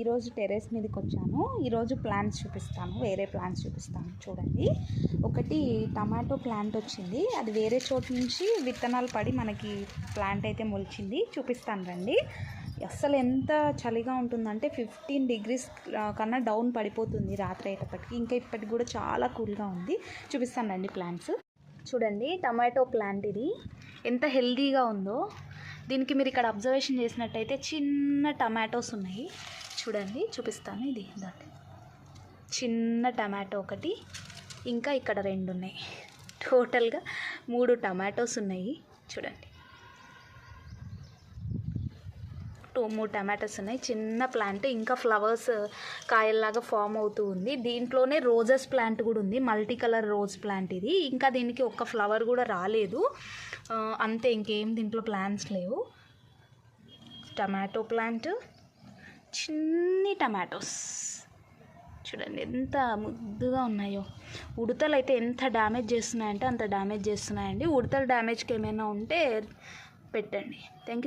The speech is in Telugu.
ఈరోజు టెర్రస్ మీదకి వచ్చాను. ఈరోజు ప్లాంట్స్ చూపిస్తాను. వేరే ప్లాంట్స్ చూపిస్తాను. చూడండి. ఒకటి టమాటో ప్లాంట్ వచ్చింది. అది వేరే చోటు నుంచి విత్తనాలు పడి మనకి ప్లాంట్ అయితే మొలిచింది. చూపిస్తాను రండి. అస్సలు ఎంత చలిగా ఉంటుందంటే ఫిఫ్టీన్ డిగ్రీస్ కన్నా డౌన్ పడిపోతుంది రాత్రి అయ్యేటప్పటికి. ఇంకా ఇప్పటికి కూడా చాలా కూల్గా ఉంది. చూపిస్తాను రండి ప్లాంట్స్. చూడండి టమాటో ప్లాంట్ ఇది. ఎంత హెల్దీగా ఉందో. దీనికి మీరు ఇక్కడ అబ్జర్వేషన్ చేసినట్టయితే చిన్న టమాటోస్ ఉన్నాయి. చూడండి చూపిస్తాను. ఇది దాన్ని చిన్న టమాటో ఒకటి ఇంకా ఇక్కడ రెండు ఉన్నాయి. టోటల్గా మూడు టమాటోస్ ఉన్నాయి. చూడండి. టూ మూడు టమాటోస్ ఉన్నాయి. చిన్న ప్లాంట్ ఇంకా ఫ్లవర్స్ కాయల్లాగా ఫామ్ అవుతూ ఉంది. దీంట్లోనే రోజెస్ ప్లాంట్ కూడా ఉంది. మల్టీ కలర్ రోజ్ ప్లాంట్ ఇది. ఇంకా దీనికి ఒక్క ఫ్లవర్ కూడా రాలేదు. అంతే ఇంకేం దీంట్లో ప్లాంట్స్ లేవు. టమాటో ప్లాంట్ చిన్ని టమాటోస్. చూడండి ఎంత ముద్దుగా ఉన్నాయో. ఉడతలు అయితే ఎంత డ్యామేజ్ చేస్తున్నాయంటే అంత డ్యామేజ్ చేస్తున్నాయండి. ఉడతలు డ్యామేజ్కి ఏమైనా ఉంటే పెట్టండి. Thank you